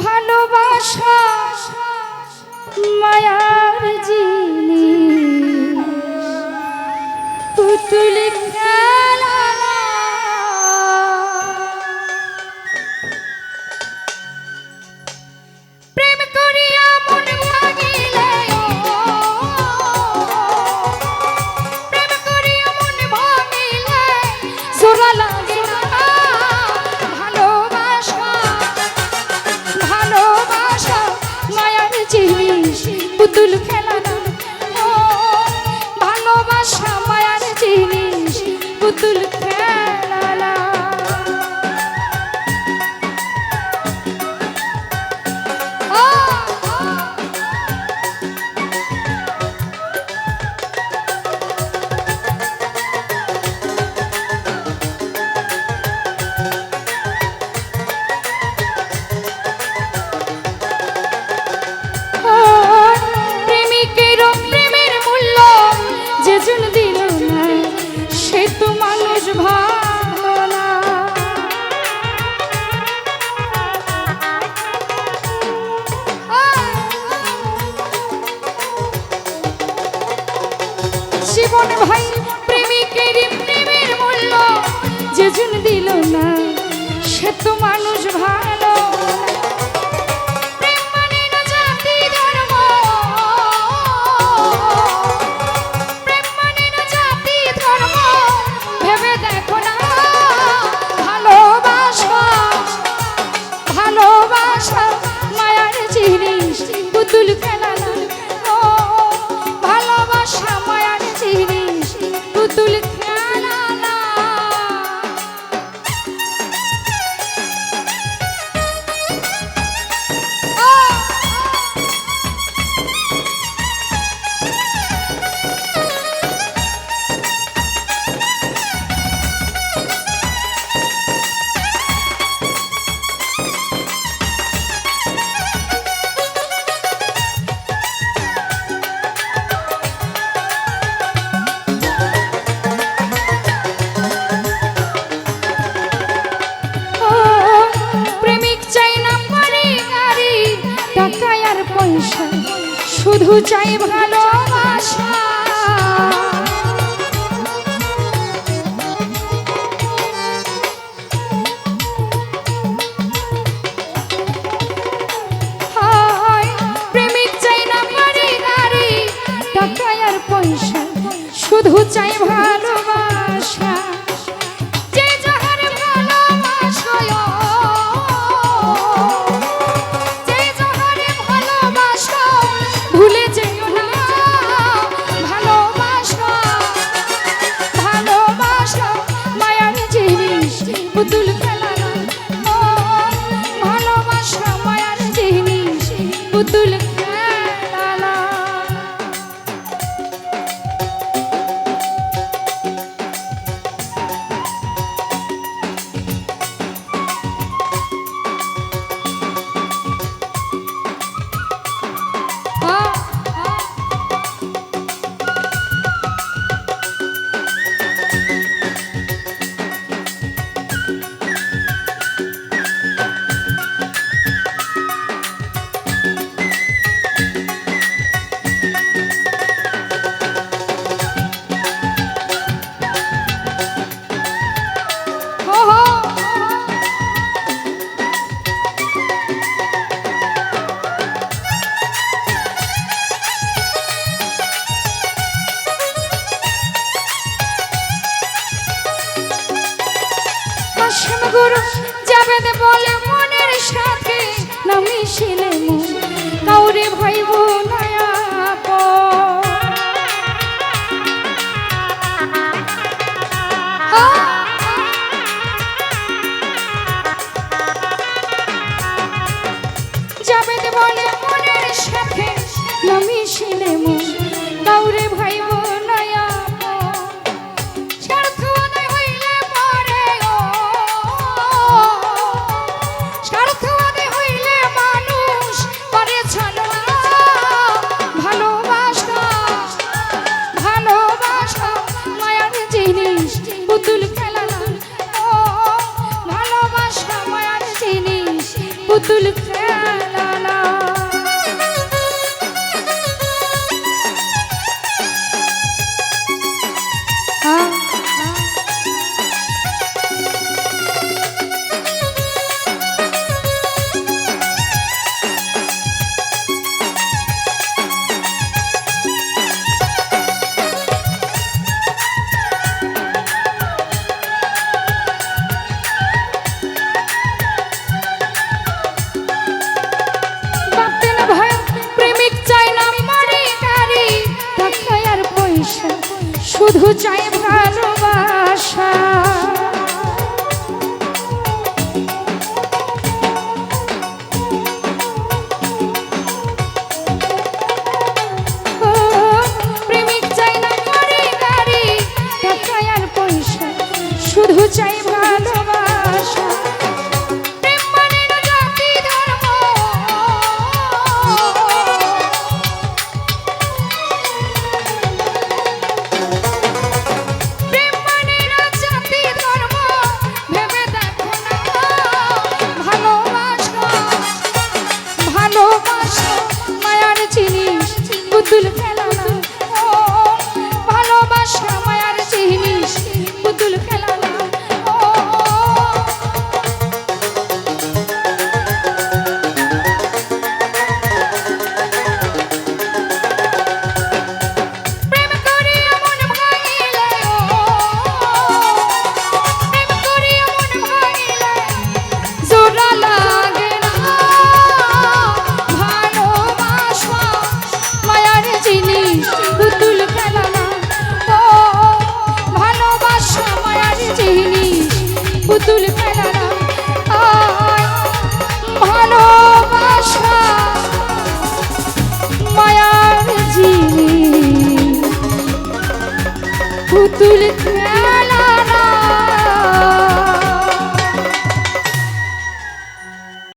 ভালোবাসা মায় চেহিস পুতুল ভাই প্রেমিকের প্রেমের মূল্য যেজন দিল না সে তো মানুষ ভাই। শুধু চাই ভালোবাসা। Потулю গুরু যাবে বলে মনের সাথে না মিশিলে কাউরে ভাই বোন শুধু চাই জিনিস পুতুল খেলা